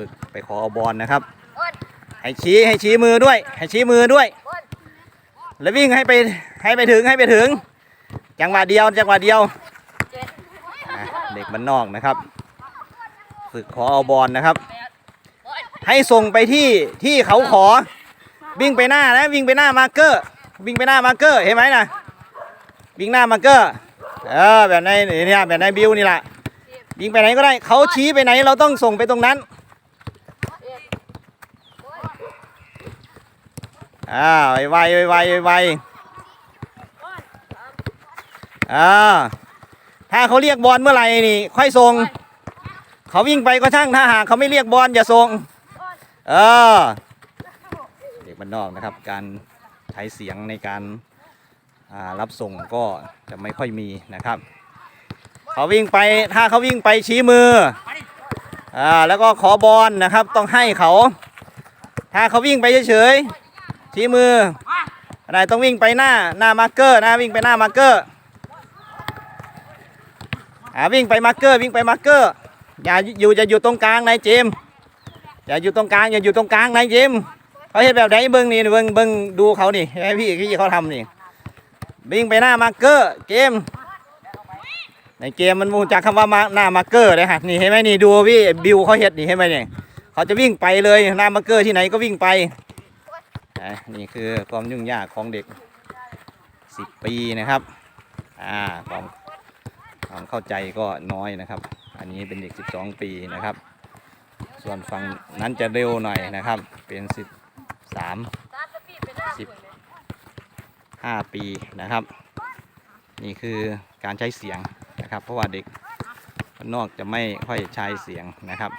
ฝึกไปขอเอาบอลนะครับ ให้ชี้ให้ชี้มือด้วย ให้ชี้มือด้วย แล้ววิ่งให้ไปให้ไปถึงให้ไปถึง จังหวะเดียวจังหวะเดียวอะเด็กมันนอกนะครับ ฝึกขอเอาบอลนะครับ ให้ส่งไปที่ที่เขาขอ วิ่งไปหน้านะวิ่งไปหน้ามาร์เกอร์ วิ่งไปหน้ามาร์เกอร์เห็นไหมนะวิ่งหน้ามาร์เกอร์ เออแบบในเนี่ยแบบในบิวนี่แหละวิ่งไปไหนก็ได้เขาชี้ไปไหนเราต้องส่งไปตรงนั้น อ่าไวไวไวไวไวไวอ่าถ้าเขาเรียกบอลเมื่อไหร่นี่ ค่อยส่ง เขาวิ่งไปก็ช่างถ้าหากเขาไม่เรียกบอลอย่าส่งเออเด็กบ้านนอกนะครับ การใช้เสียงในการรับส่งก็จะไม่ค่อยมีนะครับ เขาวิ่งไปถ้าเขาวิ่งไปชี้มืออ่าแล้วก็ขอบอลนะครับ ต้องให้เขา ถ้าเขาวิ่งไปเฉยๆ ชี้มืออะไรต้องวิ่งไปหน้าหน้ามาร์เกอร์นะวิ่งไปหน้ามาร์เกอร์อ่าวิ่งไปมาร์เกอร์วิ่งไปมาร์เกอร์อย่าอยู่จะอยู่ตรงกลางนายเจมอย่าอยู่ตรงกลางอย่าอยู่ตรงกลางนายเจมเขาเห็นแบบไหนเบิ้งนี่เบิ้งเบิ้งดูเขานี่ให้พี่พี่เขาทำนี่วิ่งไปหน้ามาร์เกอร์เกมในเกมมันมูจากคำว่ามาหน้ามาร์เกอร์เลยฮะนี่เห็นไหมนี่ดูพี่บิวเขาเห็ดนี่เห็นไหมเนี่ยเขาจะวิ่งไปเลยหน้ามาร์เกอร์ที่ไหนก็วิ่งไป นี่คือความยุ่งยากของเด็ก 10 ปีนะครับอ่าความความเข้าใจก็น้อยนะครับ อันนี้เป็นเด็ก 12 ปีนะครับ ส่วนฝั่งนั้นจะเร็วหน่อยนะครับ เป็นสิบสามสิบห้าปีนะครับ นี่คือการใช้เสียงนะครับ เพราะว่าเด็กนอกจะไม่ค่อยใช้เสียงนะครับ